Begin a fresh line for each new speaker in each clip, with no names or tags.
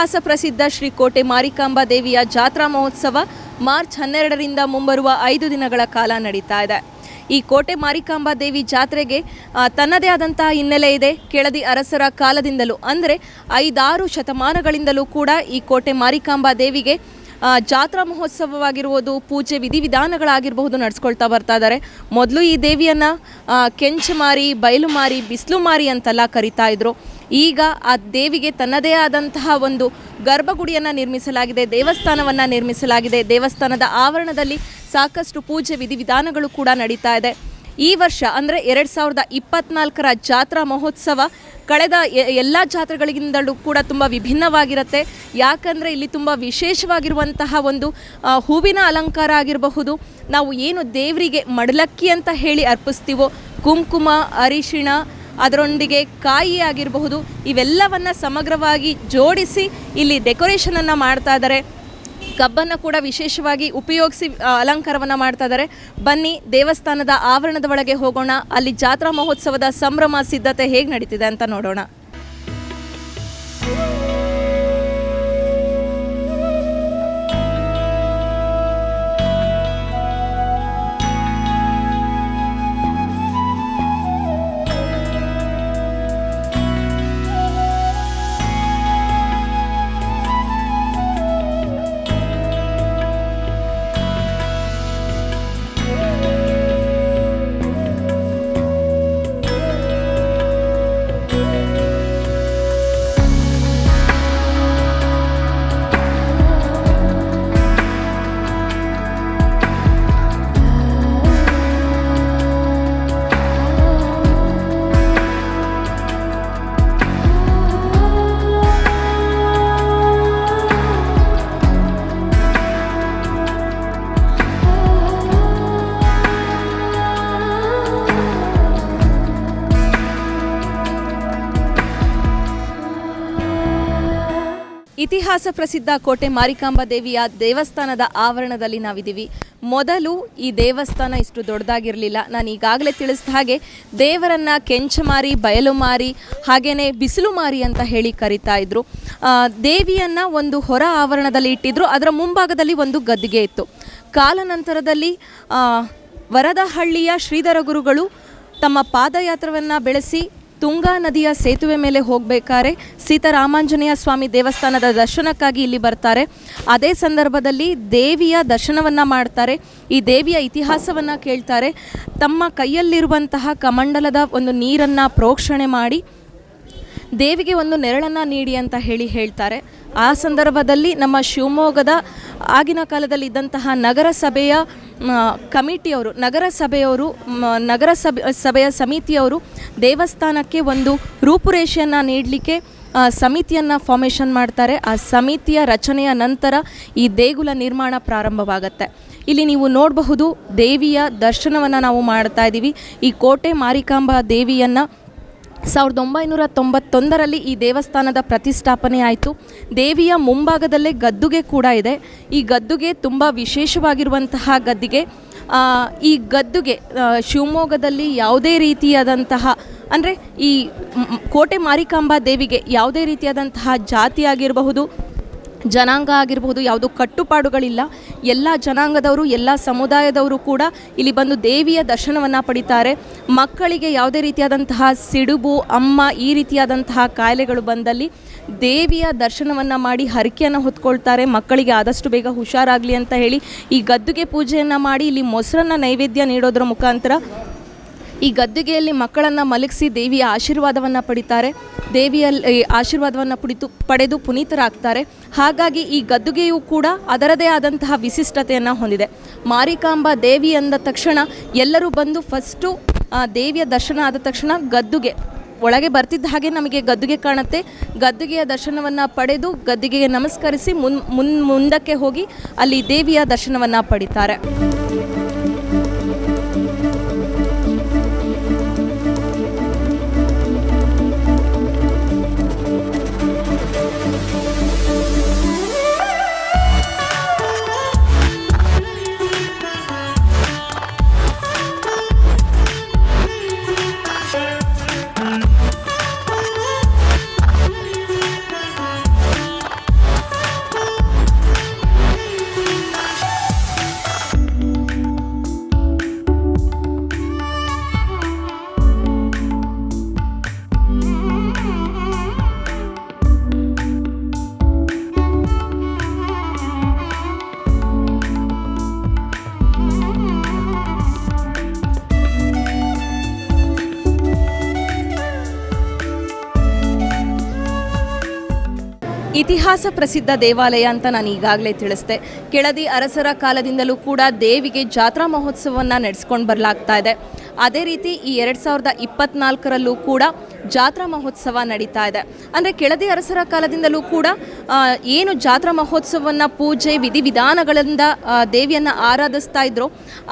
ಇತಿಹಾಸ ಪ್ರಸಿದ್ಧ ಶ್ರೀ ಕೋಟೆ ಮಾರಿಕಾಂಬಾ ದೇವಿಯ ಜಾತ್ರಾ ಮಹೋತ್ಸವ ಮಾರ್ಚ್ ಹನ್ನೆರಡರಿಂದ ಮುಂಬರುವ ಐದು ದಿನಗಳ ಕಾಲ ನಡೀತಾ ಇದೆ. ಈ ಕೋಟೆ ಮಾರಿಕಾಂಬಾ ದೇವಿ ಜಾತ್ರೆಗೆ ತನ್ನದೇ ಆದಂತಹ ಹಿನ್ನೆಲೆ ಇದೆ. ಕೆಳದಿ ಅರಸರ ಕಾಲದಿಂದಲೂ ಅಂದರೆ ಐದಾರು ಶತಮಾನಗಳಿಂದಲೂ ಕೂಡ ಈ ಕೋಟೆ ಮಾರಿಕಾಂಬಾ ದೇವಿಗೆ ಜಾತ್ರಾ ಮಹೋತ್ಸವವಾಗಿರ್ಬೋದು ಪೂಜೆ ವಿಧಿವಿಧಾನಗಳಾಗಿರಬಹುದು ನಡೆಸ್ಕೊಳ್ತಾ ಬರ್ತಾ ಇದ್ದಾರೆ ಮೊದಲು ಈ ದೇವಿಯನ್ನು ಕೆಂಚು ಮಾರಿ, ಬಯಲು ಮಾರಿ, ಬಿಸಿಲು ಮಾರಿ ಅಂತೆಲ್ಲ ಕರಿತಾ ಇದ್ರು. ಈಗ ಆ ದೇವಿಗೆ ತನ್ನದೇ ಆದಂತಹ ಒಂದು ಗರ್ಭಗುಡಿಯನ್ನು ನಿರ್ಮಿಸಲಾಗಿದೆ, ದೇವಸ್ಥಾನವನ್ನು ನಿರ್ಮಿಸಲಾಗಿದೆ. ದೇವಸ್ಥಾನದ ಆವರಣದಲ್ಲಿ ಸಾಕಷ್ಟು ಪೂಜೆ ವಿಧಿವಿಧಾನಗಳು ಕೂಡ ನಡೀತಾ ಇದೆ. ಈ ವರ್ಷ ಅಂದರೆ ಎರಡು ಸಾವಿರದ ಇಪ್ಪತ್ನಾಲ್ಕರ ಜಾತ್ರಾ ಮಹೋತ್ಸವ ಕಳೆದ ಎಲ್ಲ ಜಾತ್ರೆಗಳಿಗಿಂತಲೂ ಕೂಡ ತುಂಬ ವಿಭಿನ್ನವಾಗಿರುತ್ತೆ. ಯಾಕಂದರೆ ಇಲ್ಲಿ ತುಂಬ ವಿಶೇಷವಾಗಿರುವಂತಹ ಒಂದು ಹೂವಿನ ಅಲಂಕಾರ ಆಗಿರಬಹುದು. ನಾವು ಏನು ದೇವರಿಗೆ ಮಡಲಕ್ಕಿ ಅಂತ ಹೇಳಿ ಅರ್ಪಿಸ್ತೀವೋ, ಕುಂಕುಮ, ಅರಿಶಿಣ ಅದರೊಂದಿಗೆ ಕಾಯಿ ಆಗಿರಬಹುದು ಇವೆಲ್ಲವನ್ನು ಸಮಗ್ರವಾಗಿ ಜೋಡಿಸಿ ಇಲ್ಲಿ ಡೆಕೋರೇಷನನ್ನು ಮಾಡ್ತಾ ಇದ್ದಾರೆ ಕಬ್ಬನ್ನು ಕೂಡ ವಿಶೇಷವಾಗಿ ಉಪಯೋಗಿಸಿ ಅಲಂಕಾರವನ್ನು ಮಾಡ್ತಾ ಇದ್ದಾರೆ ಬನ್ನಿ, ದೇವಸ್ಥಾನದ ಆವರಣದ ಒಳಗೆ ಹೋಗೋಣ. ಅಲ್ಲಿ ಜಾತ್ರಾ ಮಹೋತ್ಸವದ ಸಂಭ್ರಮ, ಸಿದ್ಧತೆ ಹೇಗೆ ನಡೀತಿದೆ ಅಂತ ನೋಡೋಣ. ಇತಿಹಾಸ ಪ್ರಸಿದ್ಧ ಕೋಟೆ ಮಾರಿಕಾಂಬಾ ದೇವಿಯ ದೇವಸ್ಥಾನದ ಆವರಣದಲ್ಲಿ ನಾವಿದ್ದೀವಿ. ಮೊದಲು ಈ ದೇವಸ್ಥಾನ ಇಷ್ಟು ದೊಡ್ಡದಾಗಿರಲಿಲ್ಲ. ನಾನು ಈಗಾಗಲೇ ತಿಳಿಸಿದ ಹಾಗೆ ದೇವರನ್ನ ಕೆಂಚು ಮಾರಿ ಬಯಲು ಮಾರಿ ಹಾಗೆಯೇ ಬಿಸಿಲು ಮಾರಿ ಅಂತ ಹೇಳಿ ಕರಿತಾ ಇದ್ರು. ಆ, ದೇವಿಯನ್ನ ಒಂದು ಹೊರ ಆವರಣದಲ್ಲಿ ಇಟ್ಟಿದ್ರು. ಅದರ ಮುಂಭಾಗದಲ್ಲಿ ಒಂದು ಗದ್ದಿಗೆ ಇತ್ತು. ಕಾಲನಂತರದಲ್ಲಿ ವರದಹಳ್ಳಿಯ ಶ್ರೀಧರ ಗುರುಗಳು ತಮ್ಮ ಪಾದಯಾತ್ರವನ್ನು ಬೆಳೆಸಿ ತುಂಗಾ ನದಿಯ ಸೇತುವೆ ಮೇಲೆ ಹೋಗಬೇಕಾದ್ರೆ ಸೀತಾರಾಮಾಂಜನೇಯ ಸ್ವಾಮಿ ದೇವಸ್ಥಾನದ ದರ್ಶನಕ್ಕಾಗಿ ಇಲ್ಲಿ ಬರ್ತಾರೆ. ಅದೇ ಸಂದರ್ಭದಲ್ಲಿ ದೇವಿಯ ದರ್ಶನವನ್ನು ಮಾಡ್ತಾರೆ. ಈ ದೇವಿಯ ಇತಿಹಾಸವನ್ನು ಕೇಳ್ತಾರೆ. ತಮ್ಮ ಕೈಯಲ್ಲಿರುವಂತಹ ಕಮಂಡಲದ ಒಂದು ನೀರನ್ನು ಪ್ರೋಕ್ಷಣೆ ಮಾಡಿ ದೇವಿಗೆ ಒಂದು ನೆರಳನ್ನು ನೀಡಿ ಅಂತ ಹೇಳಿ ಹೇಳ್ತಾರೆ. ಆ ಸಂದರ್ಭದಲ್ಲಿ ನಮ್ಮ ಶಿವಮೊಗ್ಗದ ಆಗಿನ ಕಾಲದಲ್ಲಿ ಇದ್ದಂತಹ ನಗರಸಭೆಯ ಕಮಿಟಿಯವರು ನಗರಸಭೆಯವರು ಮ, ನಗರ ಸಭೆ ಸಭೆಯ ಸಮಿತಿಯವರು ದೇವಸ್ಥಾನಕ್ಕೆ ಒಂದು ರೂಪುರೇಷೆಯನ್ನು ನೀಡಲಿಕ್ಕೆ ಸಮಿತಿಯನ್ನು ಫಾರ್ಮೇಷನ್ ಮಾಡ್ತಾರೆ. ಆ ಸಮಿತಿಯ ರಚನೆಯ ನಂತರ ಈ ದೇಗುಲ ನಿರ್ಮಾಣ ಪ್ರಾರಂಭವಾಗುತ್ತೆ. ಇಲ್ಲಿ ನೀವು ನೋಡಬಹುದು ದೇವಿಯ ದರ್ಶನವನ್ನು ನಾವು ಮಾಡ್ತಾ ಇದ್ದೀವಿ ಈ ಕೋಟೆ ಮಾರಿಕಾಂಬಾ ದೇವಿಯನ್ನು ಸಾವಿರದ ಒಂಬೈನೂರ ತೊಂಬತ್ತೊಂದರಲ್ಲಿ ಈ ದೇವಸ್ಥಾನದ ಪ್ರತಿಷ್ಠಾಪನೆ ಆಯಿತು ದೇವಿಯ ಮುಂಭಾಗದಲ್ಲೇ ಗದ್ದುಗೆ ಕೂಡ ಇದೆ. ಈ ಗದ್ದುಗೆ ತುಂಬ ವಿಶೇಷವಾಗಿರುವಂತಹ ಗದ್ದಿಗೆ ಈ ಗದ್ದುಗೆ ಶಿವಮೊಗ್ಗದಲ್ಲಿ ಯಾವುದೇ ರೀತಿಯಾದಂತಹ, ಅಂದರೆ ಈ ಕೋಟೆ ಮಾರಿಕಾಂಬಾ ದೇವಿಗೆ ಯಾವುದೇ ರೀತಿಯಾದಂತಹ ಜಾತಿ ಆಗಿರಬಹುದು ಜನಾಂಗ ಆಗಿರಬಹುದು ಯಾವುದು ಕಟ್ಟುಪಾಡುಗಳಿಲ್ಲ. ಎಲ್ಲ ಜನಾಂಗದವರು, ಎಲ್ಲ ಸಮುದಾಯದವರು ಕೂಡ ಇಲ್ಲಿ ಬಂದು ದೇವಿಯ ದರ್ಶನವನ್ನು ಪಡಿತಾರೆ. ಮಕ್ಕಳಿಗೆ ಯಾವುದೇ ರೀತಿಯಾದಂತಹ ಸಿಡುಬು, ಅಮ್ಮ ಈ ರೀತಿಯಾದಂತಹ ಕಾಯಿಲೆಗಳು ಬಂದಲ್ಲಿ ದೇವಿಯ ದರ್ಶನವನ್ನು ಮಾಡಿ ಹರಕೆಯನ್ನು ಹೊತ್ಕೊಳ್ತಾರೆ. ಮಕ್ಕಳಿಗೆ ಆದಷ್ಟು ಬೇಗ ಹುಷಾರಾಗಲಿ ಅಂತ ಹೇಳಿ ಈ ಗದ್ದುಗೆ ಪೂಜೆಯನ್ನು ಮಾಡಿ ಇಲ್ಲಿ ಮೊಸರನ್ನು ನೈವೇದ್ಯ ನೀಡೋದ್ರ ಮುಖಾಂತರ ಈ ಗದ್ದುಗೆಯಲ್ಲಿ ಮಕ್ಕಳನ್ನು ಮಲಗಿಸಿ ದೇವಿಯ ಆಶೀರ್ವಾದವನ್ನು ಪಡಿತಾರೆ. ದೇವಿಯಲ್ಲಿ ಆಶೀರ್ವಾದವನ್ನು ಪಡಿತು, ಪಡೆದು ಪುನೀತರಾಗ್ತಾರೆ. ಹಾಗಾಗಿ ಈ ಗದ್ದುಗೆಯು ಕೂಡ ಅದರದೇ ಆದಂತಹ ವಿಶಿಷ್ಟತೆಯನ್ನು ಹೊಂದಿದೆ. ಮಾರಿಕಾಂಬಾ ದೇವಿ ಅಂದ ತಕ್ಷಣ ಎಲ್ಲರೂ ಬಂದು ಫಸ್ಟು ದೇವಿಯ ದರ್ಶನ ಆದ ತಕ್ಷಣ ಗದ್ದುಗೆ ಒಳಗೆ ಬರ್ತಿದ್ದ ಹಾಗೆ ನಮಗೆ ಗದ್ದುಗೆ ಕಾಣುತ್ತೆ. ಗದ್ದುಗೆಯ ದರ್ಶನವನ್ನು ಪಡೆದು ಗದ್ದುಗೆಗೆ ನಮಸ್ಕರಿಸಿ ಮುನ್, ಮುಂದಕ್ಕೆ ಹೋಗಿ ಅಲ್ಲಿ ದೇವಿಯ ದರ್ಶನವನ್ನು ಪಡಿತಾರೆ. ಇತಿಹಾಸ ಪ್ರಸಿದ್ಧ ದೇವಾಲಯ ಅಂತ ನಾನು ಈಗಾಗಲೇ ತಿಳಿಸಿದೆ. ಕೆಳದಿ ಅರಸರ ಕಾಲದಿಂದಲೂ ಕೂಡ ದೇವಿಗೆ ಜಾತ್ರಾ ಮಹೋತ್ಸವವನ್ನು ನಡೆಸ್ಕೊಂಡು ಬರಲಾಗ್ತಾ ಇದೆ. ಅದೇ ರೀತಿ ಈ ಎರಡು ಸಾವಿರದ ಇಪ್ಪತ್ನಾಲ್ಕರಲ್ಲೂ ಕೂಡ ಜಾತ್ರಾ ಮಹೋತ್ಸವ ನಡೀತಾ ಇದೆ. ಅಂದರೆ ಕೆಳದಿ ಅರಸರ ಕಾಲದಿಂದಲೂ ಕೂಡ ಏನು ಜಾತ್ರಾ ಮಹೋತ್ಸವವನ್ನು ಪೂಜೆ ವಿಧಿವಿಧಾನಗಳಿಂದ ದೇವಿಯನ್ನು ಆರಾಧಿಸ್ತಾ ಇದ್ರು.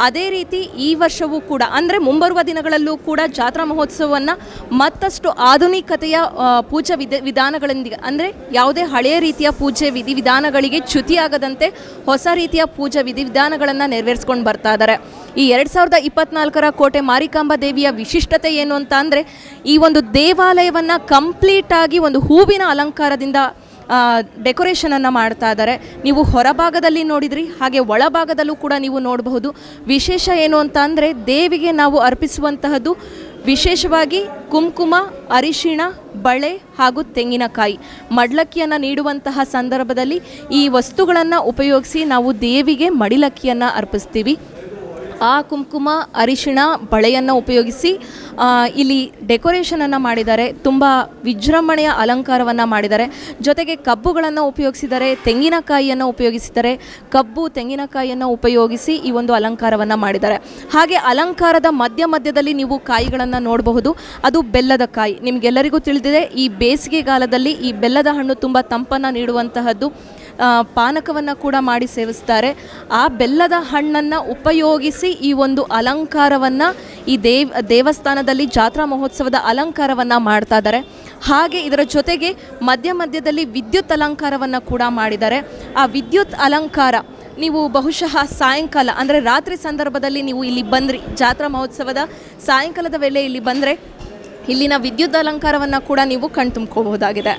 ಅದೇ ರೀತಿ ಈ ವರ್ಷವೂ ಕೂಡ, ಅಂದರೆ ಮುಂಬರುವ ದಿನಗಳಲ್ಲೂ ಕೂಡ ಜಾತ್ರಾ ಮಹೋತ್ಸವವನ್ನು ಮತ್ತಷ್ಟು ಆಧುನಿಕತೆಯ ಪೂಜಾ ವಿಧ ವಿಧಾನಗಳೊಂದಿಗೆ ಅಂದರೆ ಯಾವುದೇ ಹಳೆಯ ರೀತಿಯ ಪೂಜೆ ವಿಧಿವಿಧಾನಗಳಿಗೆ ಚ್ಯುತಿಯಾಗದಂತೆ ಹೊಸ ರೀತಿಯ ಪೂಜಾ ವಿಧಿವಿಧಾನಗಳನ್ನು ನೆರವೇರಿಸ್ಕೊಂಡು ಬರ್ತಾ ಇದ್ದಾರೆ ಈ ಎರಡು ಸಾವಿರದ ಇಪ್ಪತ್ನಾಲ್ಕರ ಕೋಟೆ ಮಾರಿಕಾಂಬಾ ದೇವಿಯ ವಿಶಿಷ್ಟತೆ ಏನು ಅಂತ ಅಂದರೆ, ಈ ಒಂದು ದೇವಾಲಯವನ್ನು ಕಂಪ್ಲೀಟಾಗಿ ಒಂದು ಹೂವಿನ ಅಲಂಕಾರದಿಂದ ಡೆಕೋರೇಷನನ್ನು ಮಾಡ್ತಾ ಇದ್ದಾರೆ. ನೀವು ಹೊರಭಾಗದಲ್ಲಿ ನೋಡಿದ್ರಿ, ಹಾಗೆ ಒಳಭಾಗದಲ್ಲೂ ಕೂಡ ನೀವು ನೋಡಬಹುದು. ವಿಶೇಷ ಏನು ಅಂತ ಅಂದರೆ, ದೇವಿಗೆ ನಾವು ಅರ್ಪಿಸುವಂತಹದ್ದು ವಿಶೇಷವಾಗಿ ಕುಂಕುಮ, ಅರಿಶಿಣ, ಬಳೆ ಹಾಗೂ ತೆಂಗಿನಕಾಯಿ. ಮಡ್ಲಕ್ಕಿಯನ್ನು ನೀಡುವಂತಹ ಸಂದರ್ಭದಲ್ಲಿ ಈ ವಸ್ತುಗಳನ್ನು ಉಪಯೋಗಿಸಿ ನಾವು ದೇವಿಗೆ ಮಡಿಲಕ್ಕಿಯನ್ನು ಅರ್ಪಿಸ್ತೀವಿ. ಆ ಕುಂಕುಮ, ಅರಿಶಿಣ ಬಳೆಯನ್ನು ಉಪಯೋಗಿಸಿ ಇಲ್ಲಿ ಡೆಕೋರೇಷನನ್ನು ಮಾಡಿದ್ದಾರೆ. ತುಂಬ ವಿಜೃಂಭಣೆಯ ಅಲಂಕಾರವನ್ನು ಮಾಡಿದ್ದಾರೆ. ಜೊತೆಗೆ ಕಬ್ಬುಗಳನ್ನು ಉಪಯೋಗಿಸಿದ್ದಾರೆ, ತೆಂಗಿನಕಾಯಿಯನ್ನು ಉಪಯೋಗಿಸಿದ್ದಾರೆ. ಕಬ್ಬು, ತೆಂಗಿನಕಾಯಿಯನ್ನು ಉಪಯೋಗಿಸಿ ಈ ಒಂದು ಅಲಂಕಾರವನ್ನು ಮಾಡಿದ್ದಾರೆ. ಹಾಗೆ ಅಲಂಕಾರದ ಮಧ್ಯ ಮಧ್ಯದಲ್ಲಿ ನೀವು ಕಾಯಿಗಳನ್ನು ನೋಡಬಹುದು. ಅದು ಬೆಲ್ಲದ ಕಾಯಿ. ನಿಮಗೆಲ್ಲರಿಗೂ ತಿಳಿದಿದೆ, ಈ ಬೇಸಿಗೆಗಾಲದಲ್ಲಿ ಈ ಬೆಲ್ಲದ ಹಣ್ಣು ತುಂಬ ತಂಪನ್ನು ನೀಡುವಂತಹದ್ದು. ಪಾನಕವನ್ನು ಕೂಡ ಮಾಡಿ ಸೇವಿಸ್ತಾರೆ. ಆ ಬೆಲ್ಲದ ಹಣ್ಣನ್ನು ಉಪಯೋಗಿಸಿ ಈ ಒಂದು ಅಲಂಕಾರವನ್ನು ಈ ದೇವ್, ದೇವಸ್ಥಾನದಲ್ಲಿ ಜಾತ್ರಾ ಮಹೋತ್ಸವದ ಅಲಂಕಾರವನ್ನು ಮಾಡ್ತಾ ಇದ್ದಾರೆ. ಹಾಗೆ ಇದರ ಜೊತೆಗೆ ಮಧ್ಯ ಮಧ್ಯದಲ್ಲಿ ವಿದ್ಯುತ್ ಅಲಂಕಾರವನ್ನು ಕೂಡ ಮಾಡಿದ್ದಾರೆ. ಆ ವಿದ್ಯುತ್ ಅಲಂಕಾರ ನೀವು ಬಹುಶಃ ಸಾಯಂಕಾಲ, ಅಂದರೆ ರಾತ್ರಿ ಸಂದರ್ಭದಲ್ಲಿ ನೀವು ಇಲ್ಲಿ ಬಂದ್ರಿ, ಜಾತ್ರಾ ಮಹೋತ್ಸವದ ಸಾಯಂಕಾಲದ ವೇಳೆ ಇಲ್ಲಿ ಬಂದರೆ ಇಲ್ಲಿನ ವಿದ್ಯುತ್ ಅಲಂಕಾರವನ್ನು ಕೂಡ ನೀವು ಕಣ್ತುಂಬ್ಕೋಬಹುದಾಗಿದೆ.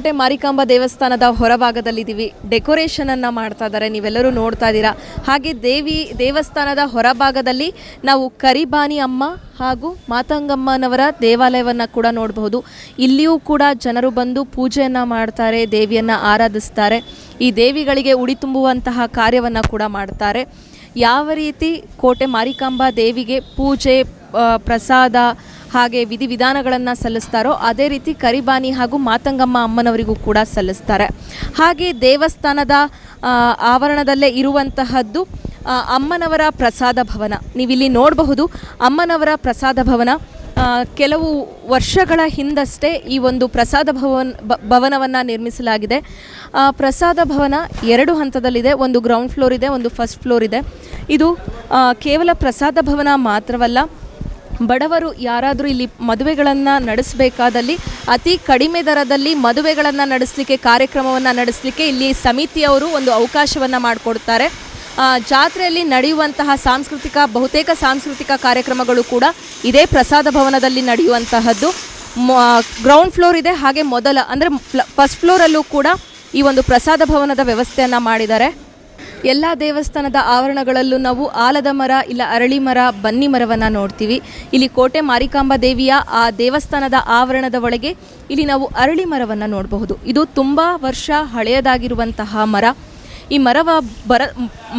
ಕೋಟೆ ಮಾರಿಕಾಂಬ ದೇವಸ್ಥಾನದ ಹೊರಭಾಗದಲ್ಲಿದ್ದೀವಿ. ಡೆಕೋರೇಷನ್ ಅನ್ನ ಮಾಡ್ತಾ ಇದ್ದಾರೆ. ನೀವೆಲ್ಲರೂ ನೋಡ್ತಾ ಇದ್ದೀರಾ. ಹಾಗೆ ದೇವಿ, ದೇವಸ್ಥಾನದ ಹೊರಭಾಗದಲ್ಲಿ ನಾವು ಕರಿಬಾನಿ ಅಮ್ಮ ಹಾಗೂ ಮಾತಂಗಮ್ಮನವರ ದೇವಾಲಯವನ್ನು ಕೂಡ ನೋಡಬಹುದು. ಇಲ್ಲಿಯೂ ಕೂಡ ಜನರು ಬಂದು ಪೂಜೆಯನ್ನು ಮಾಡ್ತಾರೆ, ದೇವಿಯನ್ನು ಆರಾಧಿಸ್ತಾರೆ. ಈ ದೇವಿಗಳಿಗೆ ಉಡಿ ತುಂಬುವಂತಹ ಕಾರ್ಯವನ್ನು ಕೂಡ ಮಾಡ್ತಾರೆ. ಯಾವ ರೀತಿ ಕೋಟೆ ಮಾರಿಕಾಂಬ ದೇವಿಗೆ ಪೂಜೆ ಪ್ರಸಾದ ಹಾಗೆ ವಿಧಿವಿಧಾನಗಳನ್ನು ಸಲ್ಲಿಸ್ತಾರೋ ಅದೇ ರೀತಿ ಕರಿಬಾನಿ ಹಾಗೂ ಮಾತಂಗಮ್ಮ ಅಮ್ಮನವರಿಗೂ ಕೂಡ ಸಲ್ಲಿಸ್ತಾರೆ. ಹಾಗೆ ದೇವಸ್ಥಾನದ ಆವರಣದಲ್ಲೇ ಇರುವಂತಹದ್ದು ಅಮ್ಮನವರ ಪ್ರಸಾದ ಭವನ. ನೀವಿಲ್ಲಿ ನೋಡಬಹುದು ಅಮ್ಮನವರ ಪ್ರಸಾದ ಭವನ. ಕೆಲವು ವರ್ಷಗಳ ಹಿಂದಷ್ಟೇ ಈ ಒಂದು ಪ್ರಸಾದ ಭವನ್ ಭವನವನ್ನು ನಿರ್ಮಿಸಲಾಗಿದೆ. ಪ್ರಸಾದ ಭವನ ಎರಡು ಹಂತದಲ್ಲಿದೆ. ಒಂದು ಗ್ರೌಂಡ್ ಫ್ಲೋರ್ ಇದೆ, ಒಂದು ಫಸ್ಟ್ ಫ್ಲೋರ್ ಇದೆ. ಇದು ಕೇವಲ ಪ್ರಸಾದ ಭವನ ಮಾತ್ರವಲ್ಲ ಬಡವರು ಯಾರಾದರೂ ಇಲ್ಲಿ ಮದುವೆಗಳನ್ನು ನಡೆಸಬೇಕಾದಲ್ಲಿ ಅತಿ ಕಡಿಮೆ ದರದಲ್ಲಿ ಮದುವೆಗಳನ್ನು ನಡೆಸಲಿಕ್ಕೆ, ಕಾರ್ಯಕ್ರಮವನ್ನು ನಡೆಸಲಿಕ್ಕೆ ಇಲ್ಲಿ ಸಮಿತಿಯವರು ಒಂದು ಅವಕಾಶವನ್ನು ಮಾಡಿಕೊಡ್ತಾರೆ. ಜಾತ್ರೆಯಲ್ಲಿ ನಡೆಯುವಂತಹ ಸಾಂಸ್ಕೃತಿಕ, ಬಹುತೇಕ ಸಾಂಸ್ಕೃತಿಕ ಕಾರ್ಯಕ್ರಮಗಳು ಕೂಡ ಇದೇ ಪ್ರಸಾದ ಭವನದಲ್ಲಿ ನಡೆಯುವಂತಹದ್ದು. ಗ್ರೌಂಡ್ ಫ್ಲೋರ್ ಇದೆ, ಹಾಗೆ ಮೊದಲ, ಅಂದರೆ ಫಸ್ಟ್ ಫ್ಲೋರಲ್ಲೂ ಕೂಡ ಈ ಒಂದು ಪ್ರಸಾದ ಭವನದ ವ್ಯವಸ್ಥೆಯನ್ನು ಮಾಡಿದ್ದಾರೆ. ಎಲ್ಲ ದೇವಸ್ಥಾನದ ಆವರಣಗಳಲ್ಲೂ ನಾವು ಆಲದ ಮರ ಇಲ್ಲ ಅರಳಿ ಮರ, ಬನ್ನಿ ಮರವನ್ನು ನೋಡ್ತೀವಿ. ಇಲ್ಲಿ ಕೋಟೆ ಮಾರಿಕಾಂಬಾ ದೇವಿಯ ಆ ದೇವಸ್ಥಾನದ ಆವರಣದ ಒಳಗೆ ಇಲ್ಲಿ ನಾವು ಅರಳಿ ಮರವನ್ನು ನೋಡಬಹುದು. ಇದು ತುಂಬ ವರ್ಷ ಹಳೆಯದಾಗಿರುವಂತಹ ಮರ. ಈ ಮರವ ಬರ,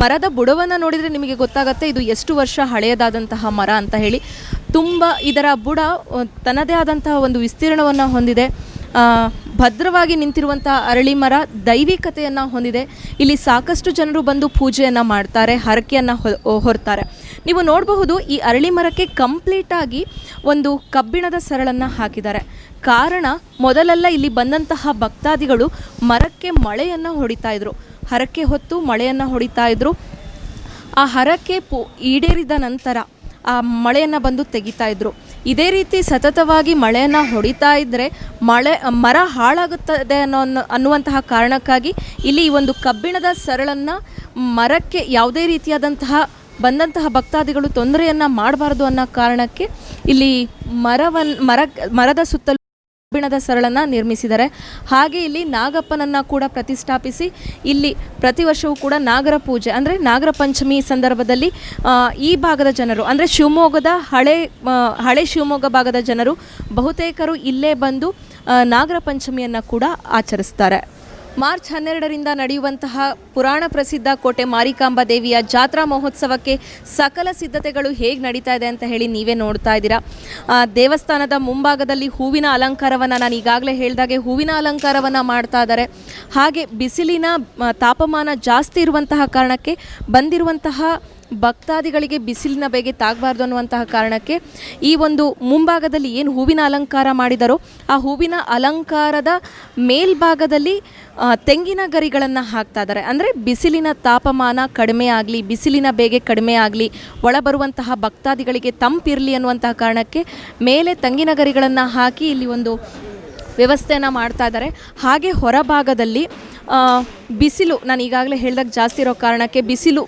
ಮರದ ಬುಡವನ್ನು ನೋಡಿದರೆ ನಿಮಗೆ ಗೊತ್ತಾಗುತ್ತೆ, ಇದು ಎಷ್ಟು ವರ್ಷ ಹಳೆಯದಾದಂತಹ ಮರ ಅಂತ ಹೇಳಿ. ತುಂಬ ಇದರ ಬುಡ, ತನ್ನದೇ ಆದಂತಹ ಒಂದು ವಿಸ್ತೀರ್ಣವನ್ನು ಹೊಂದಿದೆ. ಭದ್ರವಾಗಿ ನಿಂತಿರುವಂಥ ಅರಳಿ ಮರ ದೈವಿಕತೆಯನ್ನು ಹೊಂದಿದೆ. ಇಲ್ಲಿ ಸಾಕಷ್ಟು ಜನರು ಬಂದು ಪೂಜೆಯನ್ನು ಮಾಡ್ತಾರೆ, ಹರಕೆಯನ್ನು ಹೊರ್ತಾರೆ. ನೀವು ನೋಡಬಹುದು ಈ ಅರಳಿ ಮರಕ್ಕೆ ಕಂಪ್ಲೀಟಾಗಿ ಒಂದು ಕಬ್ಬಿಣದ ಸರಳನ್ನು ಹಾಕಿದ್ದಾರೆ. ಕಾರಣ ಮೊದಲೆಲ್ಲ ಇಲ್ಲಿ ಬಂದಂತಹ ಭಕ್ತಾದಿಗಳು ಮರಕ್ಕೆ ಮಳೆಯನ್ನು ಹೊಡಿತಾ ಇದ್ರು. ಹರಕೆ ಹೊತ್ತು ಮಳೆಯನ್ನು ಹೊಡಿತಾ ಇದ್ರು. ಆ ಹರಕೆ ಪು, ಈಡೇರಿದ ನಂತರ ಆ ಮಳೆಯನ್ನು ಬಂದು ತೆಗಿತಾ ಇದ್ರು. ಇದೇ ರೀತಿ ಸತತವಾಗಿ ಮಳೆಯನ್ನು ಹೊಡಿತಾ ಇದ್ದರೆ ಮಳೆ, ಮರ ಹಾಳಾಗುತ್ತದೆ ಅನ್ನೋ ಅನ್ನೋ- ಅನ್ನುವಂತಹ ಕಾರಣಕ್ಕಾಗಿ ಇಲ್ಲಿ ಒಂದು ಕಬ್ಬಿಣದ ಸರಳನ್ನು ಮರಕ್ಕೆ ಯಾವುದೇ ರೀತಿಯಾದಂತಹ ಬಂದಂತಹ ಭಕ್ತಾದಿಗಳು ತೊಂದರೆಯನ್ನು ಮಾಡಬಾರ್ದು ಅನ್ನೋ ಕಾರಣಕ್ಕೆ ಇಲ್ಲಿ ಮರವನ್ನು ಮರ, ಮರದ ಸುತ್ತಲೂ ಕಬ್ಬಿಣದ ಸರಳನ್ನ ನಿರ್ಮಿಸಿದ್ದಾರೆ ಹಾಗೆ ಇಲ್ಲಿ ನಾಗಪ್ಪನನ್ನ ಕೂಡ ಪ್ರತಿಷ್ಠಾಪಿಸಿ, ಇಲ್ಲಿ ಪ್ರತಿ ವರ್ಷವೂ ಕೂಡ ನಾಗರ ಪೂಜೆ, ಅಂದರೆ ನಾಗರ ಪಂಚಮಿ ಸಂದರ್ಭದಲ್ಲಿ ಈ ಭಾಗದ ಜನರು, ಅಂದರೆ ಶಿವಮೊಗ್ಗದ ಹಳೆ ಹಳೆ ಶಿವಮೊಗ್ಗ ಭಾಗದ ಜನರು ಬಹುತೇಕರು ಇಲ್ಲೇ ಬಂದು ನಾಗರ ಪಂಚಮಿಯನ್ನು ಕೂಡ ಆಚರಿಸ್ತಾರೆ. ಮಾರ್ಚ್ ಹನ್ನೆರಡರಿಂದ ನಡೆಯುವಂತಹ ಪುರಾಣ ಪ್ರಸಿದ್ಧ ಕೋಟೆ ಮಾರಿಕಾಂಬಾ ದೇವಿಯ ಜಾತ್ರಾ ಮಹೋತ್ಸವಕ್ಕೆ ಸಕಲ ಸಿದ್ಧತೆಗಳು ಹೇಗೆ ನಡೀತಾ ಇದೆ ಅಂತ ಹೇಳಿ ನೀವೇ ನೋಡ್ತಾ ಇದ್ದೀರಾ. ದೇವಸ್ಥಾನದ ಮುಂಭಾಗದಲ್ಲಿ ಹೂವಿನ ಅಲಂಕಾರವನ್ನು ನಾನು ಈಗಾಗಲೇ ಹೇಳಿದಾಗೆ ಹೂವಿನ ಅಲಂಕಾರವನ್ನು ಮಾಡ್ತಾ ಇದ್ದಾರೆ. ಹಾಗೆ ಬಿಸಿಲಿನ ತಾಪಮಾನ ಜಾಸ್ತಿ ಇರುವಂತಹ ಕಾರಣಕ್ಕೆ ಬಂದಿರುವಂತಹ ಭಕ್ತಾದಿಗಳಿಗೆ ಬಿಸಿಲಿನ ಬೇಗೆ ತಾಗಬಾರ್ದು ಅನ್ನುವಂತಹ ಕಾರಣಕ್ಕೆ ಈ ಒಂದು ಮುಂಭಾಗದಲ್ಲಿ ಏನು ಹೂವಿನ ಅಲಂಕಾರ ಮಾಡಿದರೋ ಆ ಹೂವಿನ ಅಲಂಕಾರದ ಮೇಲ್ಭಾಗದಲ್ಲಿ ತೆಂಗಿನ ಗರಿಗಳನ್ನು ಹಾಕ್ತಾ ಇದ್ದಾರೆ. ಅಂದರೆ ಬಿಸಿಲಿನ ತಾಪಮಾನ ಕಡಿಮೆ ಆಗಲಿ, ಬಿಸಿಲಿನ ಬೇಗೆ ಕಡಿಮೆ ಆಗಲಿ ಒಳ ಬರುವಂತಹ ಭಕ್ತಾದಿಗಳಿಗೆ ತಂಪಿರಲಿ ಅನ್ನುವಂತಹ ಕಾರಣಕ್ಕೆ ಮೇಲೆ ತೆಂಗಿನ ಗರಿಗಳನ್ನು ಹಾಕಿ ಇಲ್ಲಿ ಒಂದು ವ್ಯವಸ್ಥೆಯನ್ನು ಮಾಡ್ತಾ ಇದ್ದಾರೆ. ಹಾಗೆ ಹೊರಭಾಗದಲ್ಲಿ ಬಿಸಿಲು, ನಾನು ಈಗಾಗಲೇ ಹೇಳ್ದಾಗ ಜಾಸ್ತಿ ಇರೋ ಕಾರಣಕ್ಕೆ ಬಿಸಿಲು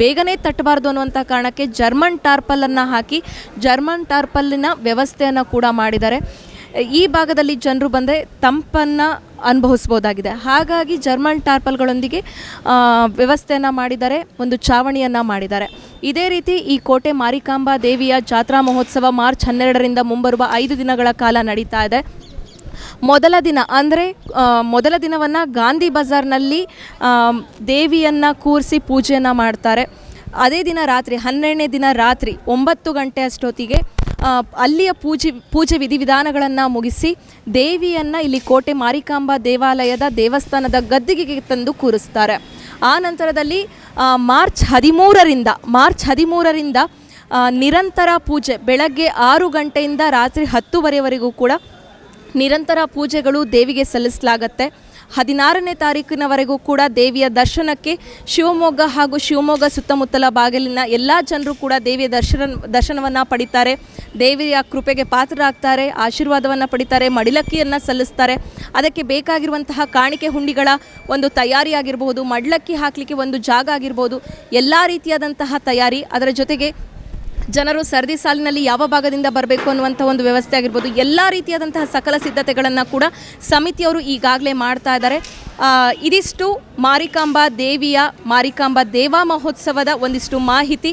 ಬೇಗನೆ ತಟ್ಟಬಾರ್ದು ಅನ್ನುವಂಥ ಕಾರಣಕ್ಕೆ ಜರ್ಮನ್ ಟಾರ್ಪಲನ್ನು ಹಾಕಿ ಜರ್ಮನ್ ಟಾರ್ಪಲ್ಲಿನ ವ್ಯವಸ್ಥೆಯನ್ನು ಕೂಡ ಮಾಡಿದ್ದಾರೆ. ಈ ಭಾಗದಲ್ಲಿ ಜನರು ಬಂದರೆ ತಂಪನ್ನು ಅನುಭವಿಸ್ಬೋದಾಗಿದೆ. ಹಾಗಾಗಿ ಜರ್ಮನ್ ಟಾರ್ಪಲ್ಗಳೊಂದಿಗೆ ವ್ಯವಸ್ಥೆಯನ್ನು ಮಾಡಿದ್ದಾರೆ, ಒಂದು ಚಾವಣಿಯನ್ನು ಮಾಡಿದ್ದಾರೆ. ಇದೇ ರೀತಿ ಈ ಕೋಟೆ ಮಾರಿಕಾಂಬಾ ದೇವಿಯ ಜಾತ್ರಾ ಮಹೋತ್ಸವ ಮಾರ್ಚ್ ಹನ್ನೆರಡರಿಂದ ಮುಂಬರುವ ಐದು ದಿನಗಳ ಕಾಲ ನಡೀತಾ ಇದೆ. ಮೊದಲ ದಿನ ಅಂದರೆ ಮೊದಲ ದಿನವನ್ನು ಗಾಂಧಿ ಬಜಾರ್ನಲ್ಲಿ ದೇವಿಯನ್ನು ಕೂರಿಸಿ ಪೂಜೆಯನ್ನು ಮಾಡ್ತಾರೆ. ಅದೇ ದಿನ ರಾತ್ರಿ, ಹನ್ನೆರಡನೇ ದಿನ ರಾತ್ರಿ ಒಂಬತ್ತು ಗಂಟೆ ಅಷ್ಟೊತ್ತಿಗೆ ಅಲ್ಲಿಯ ಪೂಜೆ ಪೂಜೆ ವಿಧಿವಿಧಾನಗಳನ್ನು ಮುಗಿಸಿ ದೇವಿಯನ್ನು ಇಲ್ಲಿ ಕೋಟೆ ಮಾರಿಕಾಂಬಾ ದೇವಾಲಯದ ದೇವಸ್ಥಾನದ ಗದ್ದಿಗೆಗೆ ತಂದು ಕೂರಿಸ್ತಾರೆ. ಆ ನಂತರದಲ್ಲಿ ಮಾರ್ಚ್ ಹದಿಮೂರರಿಂದ ಮಾರ್ಚ್ ಹದಿಮೂರರಿಂದ ನಿರಂತರ ಪೂಜೆ ಬೆಳಗ್ಗೆ ಆರು ಗಂಟೆಯಿಂದ ರಾತ್ರಿ ಹತ್ತುವರೆವರೆಗೂ ಕೂಡ ನಿರಂತರ ಪೂಜೆಗಳು ದೇವಿಗೆ ಸಲ್ಲಿಸಲಾಗತ್ತೆ. ಹದಿನಾರನೇ ತಾರೀಕಿನವರೆಗೂ ಕೂಡ ದೇವಿಯ ದರ್ಶನಕ್ಕೆ ಶಿವಮೊಗ್ಗ ಹಾಗೂ ಶಿವಮೊಗ್ಗ ಸುತ್ತಮುತ್ತಲ ಬಾಗಿಲಿನ ಎಲ್ಲ ಜನರು ಕೂಡ ದೇವಿಯ ದರ್ಶನ, ದರ್ಶನವನ್ನು ಪಡಿತಾರೆ. ದೇವಿಯ ಕೃಪೆಗೆ ಪಾತ್ರರಾಗ್ತಾರೆ, ಆಶೀರ್ವಾದವನ್ನು ಪಡಿತಾರೆ, ಮಡಿಲಕ್ಕಿಯನ್ನು ಸಲ್ಲಿಸ್ತಾರೆ. ಅದಕ್ಕೆ ಬೇಕಾಗಿರುವಂತಹ ಕಾಣಿಕೆ ಹುಂಡಿಗಳ ಒಂದು ತಯಾರಿ ಆಗಿರಬಹುದು ಮಡ್ಲಕ್ಕಿ ಹಾಕಲಿಕ್ಕೆ ಒಂದು ಜಾಗ ಆಗಿರ್ಬೋದು ಎಲ್ಲ ರೀತಿಯಾದಂತಹ ತಯಾರಿ. ಅದರ ಜೊತೆಗೆ ಜನರು ಸರದಿ ಸಾಲಿನಲ್ಲಿ ಯಾವ ಭಾಗದಿಂದ ಬರಬೇಕು ಅನ್ನುವಂಥ ಒಂದು ವ್ಯವಸ್ಥೆ ಆಗಿರ್ಬೋದು, ಎಲ್ಲ ರೀತಿಯಾದಂತಹ ಸಕಲ ಸಿದ್ಧತೆಗಳನ್ನು ಕೂಡ ಸಮಿತಿಯವರು ಈಗಾಗಲೇ ಮಾಡ್ತಾ ಇದ್ದಾರೆ. ಇದಿಷ್ಟು ಮಾರಿಕಾಂಬಾ ದೇವಿಯ, ಮಾರಿಕಾಂಬಾ ದೇವಾ ಮಹೋತ್ಸವದ ಒಂದಿಷ್ಟು ಮಾಹಿತಿ.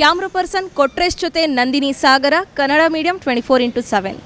ಕ್ಯಾಮ್ರಾ ಪರ್ಸನ್ ಕೊಟ್ರೇಶ್ ಜೊತೆ Nandini Sagara, Kannada medium twenty four into seven.